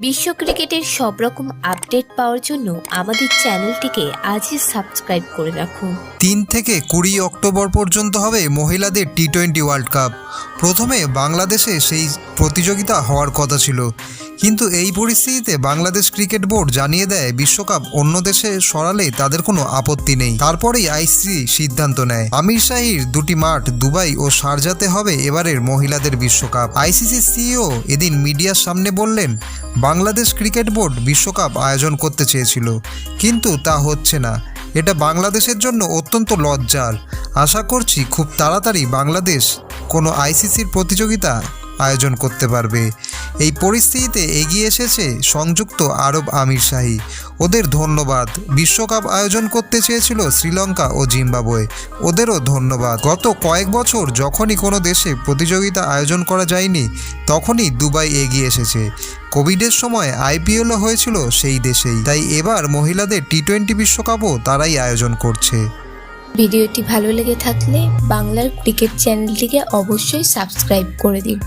বিশ্ব ক্রিকেটের সব রকম আপডেট পাওয়ার জন্য আমাদের চ্যানেলটিকে আজই সাবস্ক্রাইব করে রাখুন তিন থেকে কুড়ি অক্টোবর পর্যন্ত হবে মহিলাদের টি টোয়েন্টি ওয়ার্ল্ড কাপ। প্রথমে বাংলাদেশে সেই প্রতিযোগিতা হওয়ার কথা ছিল। কিন্তু এই পরিস্থিতিতে বাংলাদেশ ক্রিকেট বোর্ড জানিয়ে দেয়, বিশ্বকাপ অন্য দেশে সরালে তাদের কোনো আপত্তি নেই। তারপরেই আইসিসি সিদ্ধান্ত নেয়। আমির শাহির দুটি মাঠ, দুবাই ও সারজাতে হবে এবারের মহিলাদের বিশ্বকাপ। আইসিসি সিইও এদিন মিডিয়ার সামনে বললেন, বাংলাদেশ ক্রিকেট বোর্ড বিশ্বকাপ আয়োজন করতে চেয়েছিল, কিন্তু তা হচ্ছে না। এটা বাংলাদেশের জন্য অত্যন্ত লজ্জার। আশা করছি খুব তাড়াতাড়ি বাংলাদেশ কোনো আইসিসির প্রতিযোগিতা আয়োজন করতে পারবে। এই পরিস্থিতিতে এগিয়ে এসেছে সংযুক্ত আরব আমির শাহী। ওদের ধন্যবাদ। বিশ্বকাপ আয়োজন করতে চেয়েছিল শ্রীলঙ্কা ও জিম্বাবুয়ে। ওদেরও ধন্যবাদ। গত কয়েক বছর যখনই কোনো দেশে প্রতিযোগিতা আয়োজন করা যায়নি, তখনই দুবাই এগিয়ে এসেছে। কোভিডের সময় আইপিএলও হয়েছিল সেই দেশেই। তাই এবার মহিলাদের টি টোয়েন্টি বিশ্বকাপও তারাই আয়োজন করছে। ভিডিওটি ভালো লেগে থাকলে বাংলার ক্রিকেট চ্যানেলটিকে অবশ্যই সাবস্ক্রাইব করে দিন